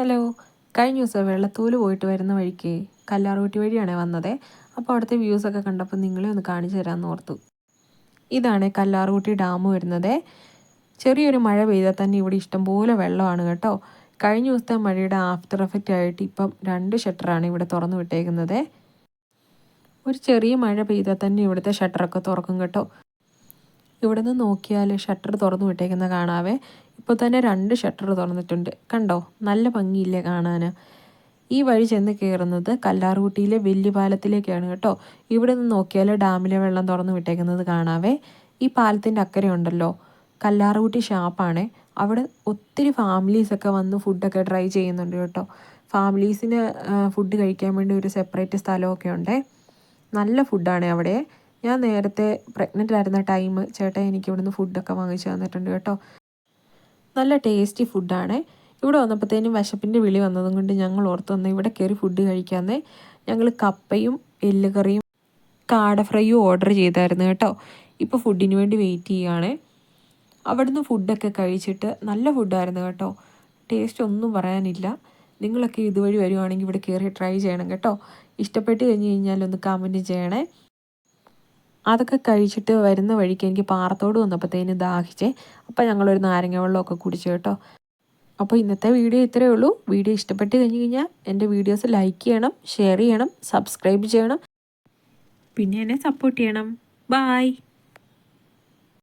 Hello കഴിഞ്ഞ ദിവസം വെള്ളത്തൂൽ പോയിട്ട് വരുന്ന വഴിക്ക് കല്ലാറൂട്ടി വഴിയാണ് വന്നത്. അപ്പോൾ അവിടുത്തെ വ്യൂസൊക്കെ കണ്ടപ്പോൾ നിങ്ങളെ ഒന്ന് കാണിച്ചു തരാമെന്ന് ഓർത്തു. ഇതാണ് കല്ലാറൂട്ടി ഡാം വരുന്നത്. ചെറിയൊരു മഴ പെയ്താൽ തന്നെ ഇവിടെ ഇഷ്ടംപോലെ വെള്ളമാണ് കേട്ടോ. കഴിഞ്ഞ ദിവസത്തെ മഴയുടെ ആഫ്റ്റർ എഫക്റ്റ് ആയിട്ട് ഇപ്പം രണ്ട് ഷട്ടറാണ് ഇവിടെ തുറന്നു വിട്ടേക്കുന്നത്. ഒരു ചെറിയ മഴ പെയ്താൽ തന്നെ ഇവിടുത്തെ ഷട്ടറൊക്കെ തുറക്കും കേട്ടോ. ഇവിടെ നിന്ന് നോക്കിയാൽ ഷട്ടർ തുറന്നു വിട്ടേക്കുന്ന കാണാവേ. ഇപ്പോൾ തന്നെ രണ്ട് ഷട്ടർ തുറന്നിട്ടുണ്ട്. കണ്ടോ? നല്ല ഭംഗിയില്ലേ കാണാൻ ഈ വഴി ചെന്ന് കയറുന്നത് കല്ലാർകുട്ടിയിലെ വലിയ പാലത്തിലേക്കാണ് കേട്ടോ. ഇവിടെ നിന്ന് നോക്കിയാൽ ഡാമിലെ വെള്ളം തുറന്നു വിട്ടേക്കുന്നത് കാണാവേ. ഈ പാലത്തിന്റെ അക്കരെ ഉണ്ടല്ലോ. കല്ലാർകുട്ടി ഷാപ്പാണേ അവിടെ ഒത്തിരി ഫാമിലീസൊക്കെ വന്ന് ഫുഡൊക്കെ ട്രൈ ചെയ്യുന്നുണ്ട് കേട്ടോ. ഫാമിലീസിന് ഫുഡ് കഴിക്കാൻ വേണ്ടി ഒരു സെപ്പറേറ്റ് സ്ഥലമൊക്കെ ഉണ്ടേ. നല്ല ഫുഡാണ് അവിടെ. ഞാൻ നേരത്തെ പ്രഗ്നന്റ് ആയിരുന്ന ടൈം ചേട്ടൻ എനിക്ക് ഇവിടുന്ന് ഫുഡൊക്കെ വാങ്ങിച്ചു തന്നിട്ടുണ്ട് കേട്ടോ. നല്ല ടേസ്റ്റി ഫുഡാണ് ഇവിടെ വന്നപ്പോഴത്തേനും വിശപ്പിന്റെ വിളി വന്നതും കൊണ്ട് ഞങ്ങൾ ഓർത്ത് വന്ന് ഇവിടെ കയറി ഫുഡ് കഴിക്കാമെന്ന് ഞങ്ങൾ കപ്പയും എല്ലുകറിയും കാട ഫ്രൈയും ഓർഡർ ചെയ്തായിരുന്നു കേട്ടോ. ഇപ്പോൾ ഫുഡിന് വേണ്ടി വെയിറ്റ് ചെയ്യുകയാണ്. അവിടുന്ന് ഫുഡൊക്കെ കഴിച്ചിട്ട് നല്ല ഫുഡായിരുന്നു കേട്ടോ. ടേസ്റ്റ് ഒന്നും പറയാനില്ല. നിങ്ങളൊക്കെ ഇതുവഴി വരുവാണെങ്കിൽ ഇവിടെ കയറി ട്രൈ ചെയ്യണം കേട്ടോ. ഇഷ്ടപ്പെട്ട് കഴിഞ്ഞ് കഴിഞ്ഞാൽ ഒന്ന് കമന്റ് ചെയ്യണേ. അതൊക്കെ കഴിച്ചിട്ട് വരുന്ന വഴിക്ക് എനിക്ക് പാറത്തോട് വന്നപ്പോഴത്തേന് ദാഹിച്ചേ. അപ്പോൾ ഞങ്ങളൊരു നാരങ്ങ വെള്ളമൊക്കെ കുടിച്ചു കേട്ടോ. അപ്പോൾ ഇന്നത്തെ വീഡിയോ ഇത്രയേ ഉള്ളൂ. വീഡിയോ ഇഷ്ടപ്പെട്ട് കഴിഞ്ഞ് കഴിഞ്ഞാൽ എന്റെ വീഡിയോസ് ലൈക്ക് ചെയ്യണം ഷെയർ ചെയ്യണം സബ്സ്ക്രൈബ് ചെയ്യണം. പിന്നെ എന്നെ സപ്പോർട്ട് ചെയ്യണം. ബായ്